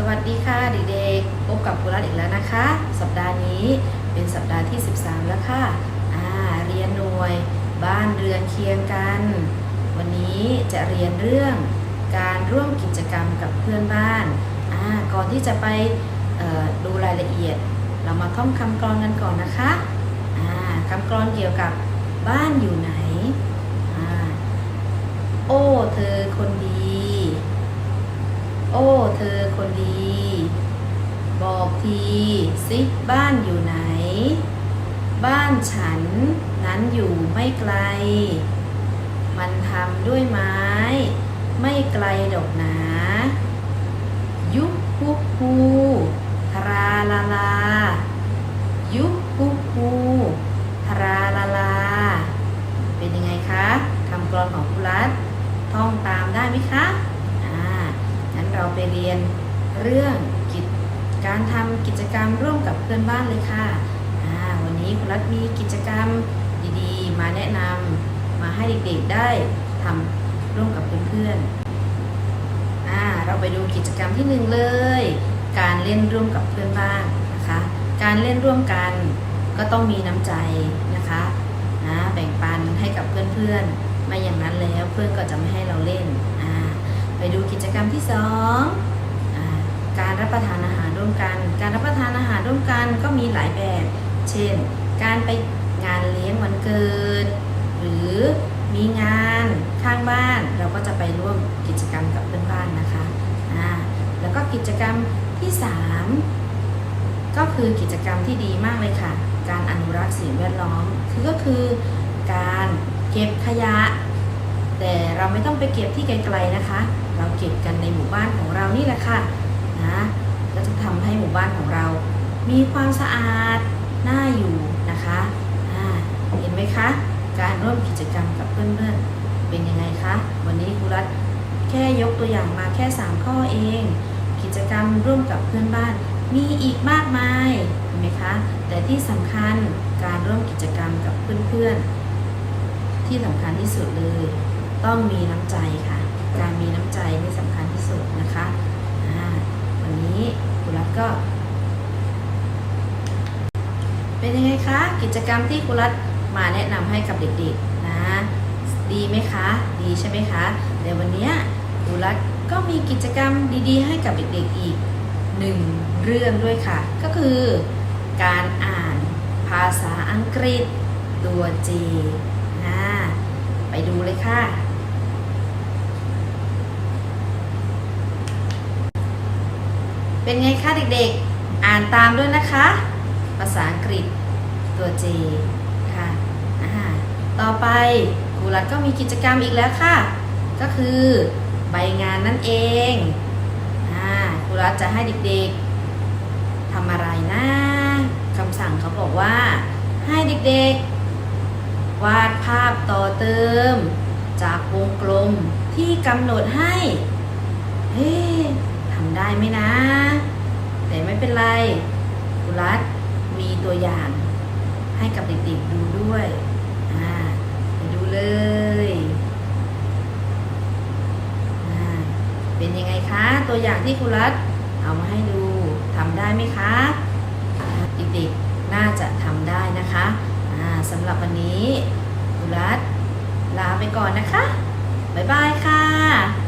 สวัสดีค่ะเด็กๆพบกับภูรัตอีกแล้วนะคะ สัปดาห์นี้เป็นสัปดาห์ที่ 13 แล้วค่ะอ่าเรียนหน่วยบ้านเรือนเคียงกัน วันนี้จะเรียนเรื่องการร่วมกิจกรรมกับเพื่อนบ้านอ่าก่อนที่จะไปดูรายละเอียด เรามาท่องคำกรองกันก่อนนะคะอ่าคำกรองเกี่ยวกับบ้านอยู่ไหน ดี บอกทีสิบ้านอยู่ไหน บ้านฉันนั้นอยู่ไม่ไกล มันทำด้วยไม้ ไม่ไกลดอกหนา ยุบฮุบฮูทราลาลา ยุบฮุบฮูทราลาลา เป็นยังไงคะคำกลอนของคุรัตท่องตามได้ไหมคะ อ่างั้นเราไปเรียน เรื่องกิจการทำกิจกรรมร่วมกับเพื่อนบ้านเลยค่ะวันนี้คุณรัฐมีกิจกรรมดีๆ มาแนะนำมาให้เด็กๆได้ทำร่วมกับเพื่อนๆเราไปดูกิจกรรมที่หนึ่งเลย การเล่นร่วมกับเพื่อนบ้านนะคะ การเล่นร่วมกันก็ต้องมีน้ำใจนะคะนะแบ่งปันให้กับเพื่อนๆ ไม่อย่างนั้นแล้วเพื่อนก็จะไม่ให้เราเล่น ไปดูกิจกรรมที่สอง การรับประทานอาหารร่วมกัน การรับประทานอาหารร่วมกันก็มีหลายแบบ เช่น การไปงานเลี้ยงวันเกิด หรือมีงานข้างบ้านเราก็จะไปร่วมกิจกรรมกับเพื่อนบ้านนะคะอ่าแล้วก็กิจกรรมที่สามก็คือกิจกรรมที่ดีมากเลยค่ะ การอนุรักษ์สิ่งแวดล้อมคือก็คือการเก็บขยะ แต่เราไม่ต้องไปเก็บที่ไกลๆนะคะ เราเก็บกันในหมู่บ้านของเรานี่แหละค่ะ ก็จะทำให้หมู่บ้านของเรา มีความสะอาดน่าอยู่นะคะเห็นไหมคะ การร่วมกิจกรรมกับเพื่อนๆ เป็นยังไงคะ วันนี้ครูรัตแค่ยกตัวอย่างมาแค่ 3 ข้อเอง กิจกรรมร่วมกับเพื่อนบ้าน มีอีกมากมายเห็นไหมคะ แต่ที่สำคัญการร่วมกิจกรรมกับเพื่อนๆ ที่สำคัญที่สุดเลย ต้องมีน้ำใจค่ะ การมีน้ำใจนี่สำคัญที่สุดนะคะอ่าวันนี้ครูรัต ก็ เป็นยังไงคะ กิจกรรมที่ครูรัตมาแนะนำให้กับเด็กๆนะ ดีไหมคะ ดีใช่ไหมคะเดี๋ยววันนี้ครูรัตก็มีกิจกรรมดีๆ ให้กับเด็กๆอีกหนึ่งเรื่องด้วยค่ะ ก็คือการอ่านภาษาอังกฤษตัว J นะไปดูเลยค่ะ เป็นไงคะเด็กๆ อ่านตามด้วยนะคะ ภาษาอังกฤษตัว J ค่ะต่อไปครูรัตก็มีกิจกรรมอีกแล้วค่ะ ก็คือใบงานนั่นเองอครูรัตจะให้เด็กๆทำอะไรนะคำสั่งเขาบอกว่า ให้เด็กๆ วาดภาพต่อเติม จากวงกลมที่กำหนดให้ เฮ้ ทำได้ไหมนะ แต่ไม่เป็นไรคุรัตมีตัวอย่างให้กับเด็กๆดูด้วยอ่าไปดูเลยอ่าเป็นยังไงคะ ตัวอย่างที่คุรัตเอามาให้ดูทำได้ไหมคะเด็กๆน่าจะทำได้นะคะอ่าสำหรับวันนี้คุรัตลาไปก่อนนะคะ บ๊ายบายค่ะ